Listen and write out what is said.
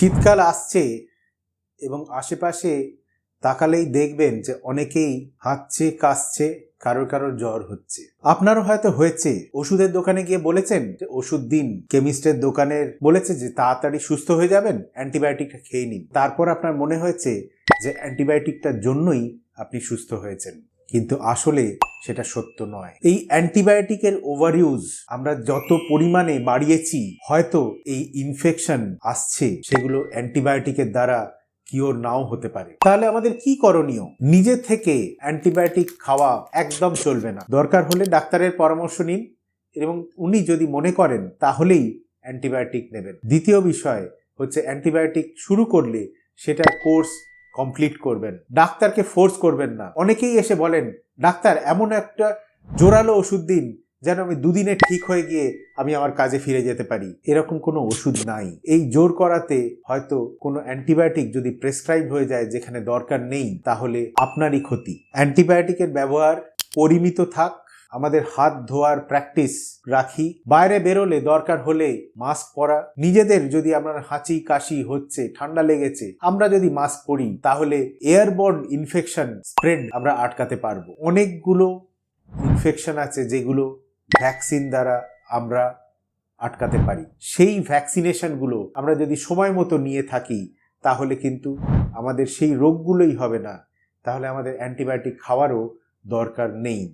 শীতকাল আসছে এবং আশেপাশে তাকালেই দেখবেন যে অনেকেই হাঁচছে কাশছে, কারোর কারোর জ্বর হচ্ছে। আপনারও হয়তো হয়েছে। ওষুধের দোকানে গিয়ে বলেছেন যে ওষুধ দিন। কেমিস্টের দোকানের বলেছে যে তাড়াতাড়ি সুস্থ হয়ে যাবেন, অ্যান্টিবায়োটিকটা খেয়ে নিন। তারপর আপনার মনে হয়েছে যে অ্যান্টিবায়োটিকটার জন্যই আপনি সুস্থ হয়েছেন। কিন্তু আসলে সেটা সত্য নয়। এই অ্যান্টিবায়োটিকের ওভার ইউজ আমরা যত পরিমাণে বাড়িয়েছি, হয়তো এই ইনফেকশন আসছে, সেগুলো অ্যান্টিবায়োটিকের দ্বারা কিওর নাও হতে পারে। তাহলে আমাদের কি করণীয়? নিজে থেকে অ্যান্টিবায়োটিক খাওয়া একদম চলবে না। দরকার হলে ডাক্তারের পরামর্শ নিন এবং উনি যদি মনে করেন, তাহলেই অ্যান্টিবায়োটিক নেবেন। দ্বিতীয় বিষয় হচ্ছে অ্যান্টিবায়োটিক শুরু করলে সেটার কোর্স কমপ্লিট করবেন। ডাক্তারকে ফোর্স করবেন না। অনেকেই এসে বলেন, ডাক্তার, এমন একটা জোরালো ওষুধ দিন যেন আমি দুদিনে ঠিক হয়ে গিয়ে আমি আমার কাজে ফিরে যেতে পারি। এরকম কোনো ওষুধ নাই। এই জোর করাতে হয়তো কোনো অ্যান্টিবায়োটিক যদি প্রেসক্রাইব হয়ে যায় যেখানে দরকার নেই, তাহলে আপনারই ক্ষতি। অ্যান্টিবায়োটিকের ব্যবহার পরিমিত থাক আমাদের হাত ধোয়ার প্র্যাকটিস রাখি। বাইরে বেরোলে দরকার হলে মাস্ক পরা। নিজেদের যদি আপনার হাঁচি কাশি হচ্ছে, ঠান্ডা লেগেছে, আমরা যদি মাস্ক পরি, তাহলে এয়ারবর্ন ইনফেকশন স্প্রেড আমরা আটকাতে পারব। অনেকগুলো ইনফেকশন আছে যেগুলো ভ্যাকসিন দ্বারা আমরা আটকাতে পারি। সেই ভ্যাকসিনেশনগুলো আমরা যদি সময় মতো নিয়ে থাকি, তাহলে কিন্তু আমাদের সেই রোগগুলোই হবে না। তাহলে আমাদের অ্যান্টিবায়োটিক খাওয়ারও দরকার নেই।